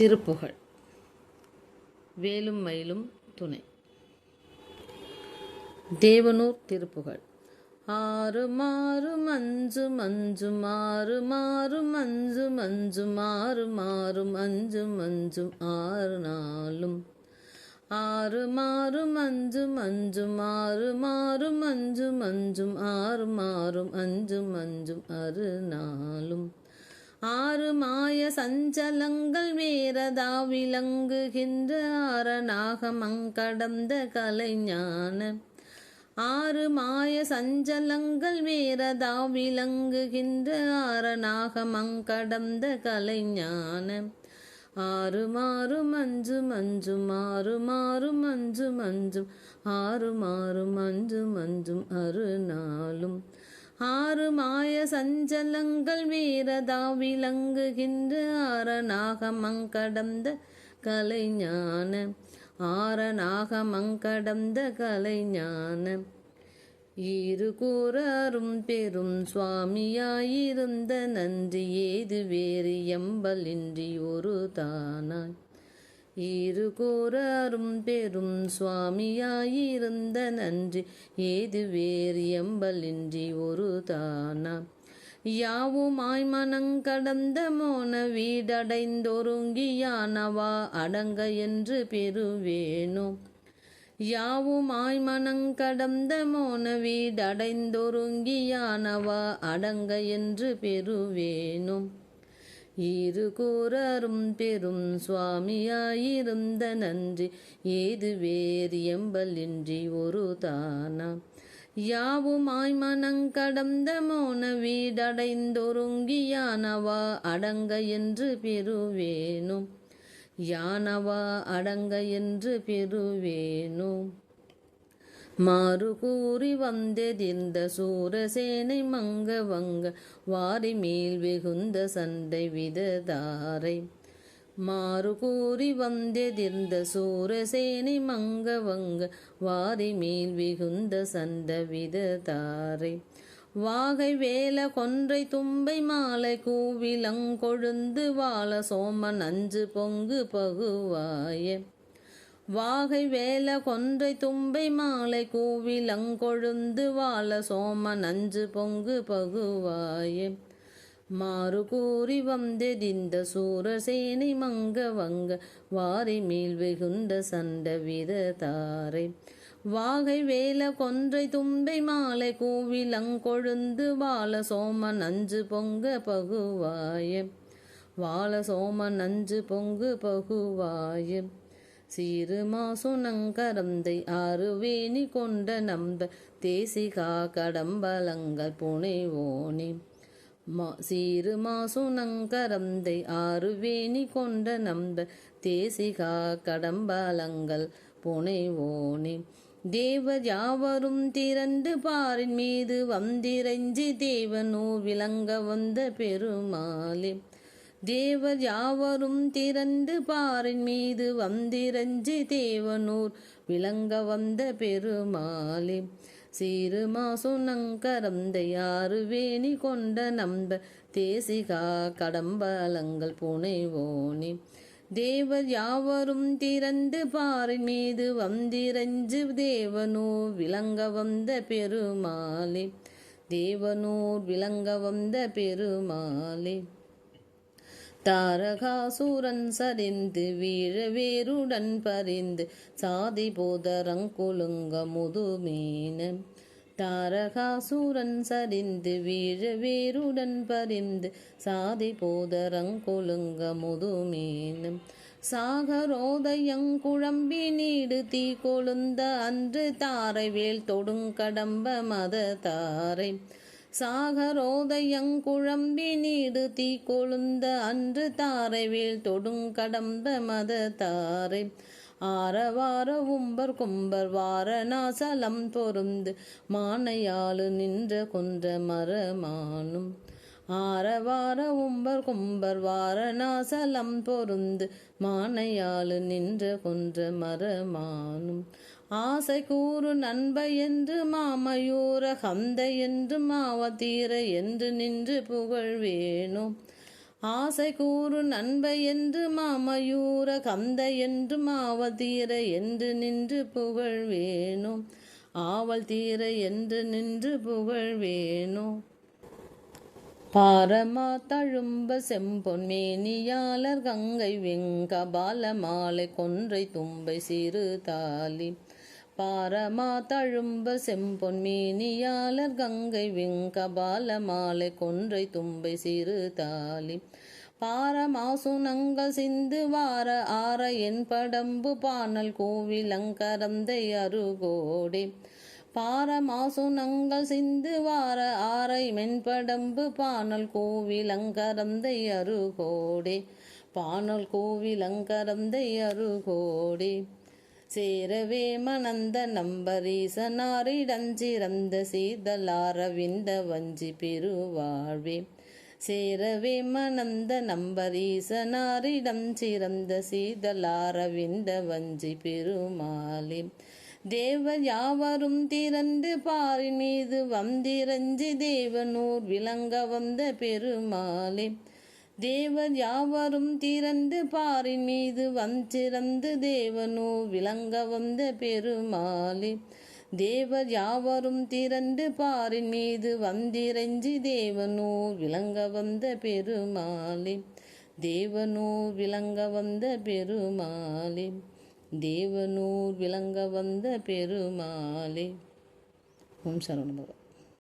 திருப்புகழ் வேலும் மயிலும் துணை. தேவனூர் திருப்புகழ் ஆறு மாறு மஞ்சு மஞ்சு மாறு மாறு மஞ்சு மஞ்சு மாறு மாறு மஞ்சு மஞ்சு ஆறு நாளும். ஆறு மாறு மஞ்சு மஞ்சு மாறு மாறு மஞ்சு மஞ்சும் ஆறு மாறும் அஞ்சு மஞ்சும் அறு நாளும். ஆறு மாய சஞ்சலங்கள் வேறதா விளங்குகின்ற ஆரணாக மங்கடந்த கலைஞான. ஆறு மாய சஞ்சலங்கள் வேறதா விளங்குகின்ற ஆரணாக மங்கடந்த கலைஞான. ஆறு மாறு மஞ்சு மஞ்சும் ஆறு மாறு மஞ்சு மஞ்சும் ஆறு மாறு மஞ்சு மஞ்சும் அருநாளும் நாளும் ஆறு மாய சஞ்சலங்கள் வீரதா விளங்குகின்ற ஆரணாகமங்கடந்த கலைஞான ஆரணாகமங்கடந்த கலைஞான. இரு கூறாரும் பெரும் சுவாமியாயிருந்த நன்றி ஏது வேறு எம்பலின்றி ஒரு தானாய் இரு கூறாரும் பெரும் சுவாமியாயிருந்த நன்றி ஏது வேறு எம்பலின்றி ஒரு தானா? யாவுமாய் மனங்கடந்த மோன வீடடைந்தொருங்கியானவா அடங்க என்று பெறுவேனோ? யாவுமாய் மனங்கடந்த மோன வீடடைந்தொருங்கியானவா அடங்க என்று பெறுவேனோ? இரு கூறரும் பெரும் சுவாமியாயிருந்த நன்றி ஏது வேறு எம்பலின்றி ஒரு தானா? யாவுமாய் மனங்கடந்த மோன வீடடைந்தொருங்கியானவா அடங்க என்று பெறுவேனும். யானவா அடங்க என்று பெறுவேனும். மாறு கூறி வந்தெதிர்ந்த சூரசேனை மங்க வங்க வாரி மேல் வெகுந்த சண்டை விததாரை. மாறு கூறி வந்தெதிர்ந்த சூரசேனை மங்க வங்க வாரி மேல் வெகுந்த சண்ட விததாரை. வாகை வேல கொன்றை தும்பை மாலை கூவிலங்கொழுந்து வாழ சோமன் அஞ்சு பொங்கு பகுவாய. வாகை வேல கொன்றை தும்பை மாலை கூவிலங்கொழுந்து வாழ சோமன் நஞ்சு பொங்கு பகுவாயே. மாறு கூறி வந்தெதிந்த சூரசேனை மங்க வங்க வாரி மேல் வெகுந்த சண்ட விரதாரை வாகை வேல கொன்றை தும்பை மாலை கூவிலங்கொழுந்து வாழ சோம நஞ்சு பொங்க பகுவாய. வாழ சோமன் நஞ்சு பொங்கு பகுவாய. சீரு மாசுனங்கரந்தை ஆறு வேணி கொண்ட நம்ப தேசிகா கடம்பலங்கள் புனைவோனே மா சீரு மாசுனங்கரந்தை ஆறு வேணி கொண்ட நம்ப தேசிகா கடம்பலங்கள் புனைவோனே தேவர் யாவரும் திரண்டு பாரின் மீது வந்திரஞ்சி தேவனோ விளங்க வந்த பெருமாளே. தேவர் யாவரும் திறந்து பாரின் மீது வந்திரஞ்சி தேவனூர் விளங்க வந்த பெருமாளே. சீரு மாசுனங்கரந்தையாறு வேணி கொண்ட நம்ப தேசிகா கடம்பலங்கள் புனைவோனி. தேவர் யாவரும் திறந்து பாரின் மீது வந்திரஞ்சு தேவனூர் விளங்க வந்த பெருமாளே. தேவனூர் விளங்க வந்த பெருமாளே. தாரகாசூரன் சரிந்து வீழ வேருடன் பறிந்து சாதி போதரங்குலுங்க முதுமீன. தாரகாசூரன் சரிந்து வீழ வேருடன் பறிந்து சாதி போதரங்குலுங்க முதுமீனம் சாகரோதயங்குழம்பி நீடு தீ கொழுந்த அன்று தாரை வேல் தொடுங்கடம்ப மத தாரை. சாகரோதயங்குழம்பி நீடு தீ கொழுந்த அன்று தாரைவேல் தொடுங்கடம்ப மத தாரை ஆரவார உம்பர் கும்பர் வாரணாசலம் பொருந்து மானையாளு நின்ற கொன்ற மரமானும். ஆரவார உம்பர் கும்பர் வாரணாசலம் பொருந்து மானையாளு நின்ற கொன்ற மரமானும். ஆசை கூறு நண்ப என்று மாமயூர ஹந்த என்று மாவதீர என்று நின்று புகழ்வேணும் ஆசை கூறு நண்பை என்று மாமயூர கந்த என்று மாவதீர என்று நின்று புகழ் வேணும் ஆவல் தீர என்று நின்று புகழ் வேணும் பாரமா தழும்ப செம்பொன் மேனியாளர் கங்கை வெங்கபால மாலை கொன்றை தும்பை சிறு தாலி. பாரமா தழும்ப செம்பொன் மீனியாளர் கங்கை வெங்கபால மாலை கொன்றை தும்பை சிறு தாலி. பாரமாசுனங்கள் சிந்து வார ஆற என் படம்பு பானல் கோவிலங்கரந்தை அருகோடி. பாரமாசுனங்கள் சிந்து வார ஆரை மென்படம்பு பானல் கோவிலங்கரந்தை அருகோடி. பானல் கோவிலங்கரந்தை அருகோடி. சேரவே மணந்த நம்பரீசனாரிடஞ்சிறந்த சீதலாரவிந்த வஞ்சி பெருவாழ்வே. சேரவே மணந்த நம்பரீசனாரிடம் சிறந்த சீதலாரவிந்த வஞ்சி பெருமாளே. தேவர் யாவரும் திறந்து பாரின் மீது வந்திரஞ்சி தேவனூர் விளங்க வந்த பெருமாளே. தேவர் யாவரும் திறந்து பாரின் மீது வந்திறந்து தேவனூர் விளங்க வந்த பெருமாளே. தேவர் யாவரும் திரண்டு பாரின் மீது வந்திரஞ்சி தேவனூர் விளங்க வந்த பெருமாளே. தேவனூர் விளங்க வந்த பெருமாளே. தேவனூர் விளங்க வந்த பெருமாளே. ஓம் சரவணபவ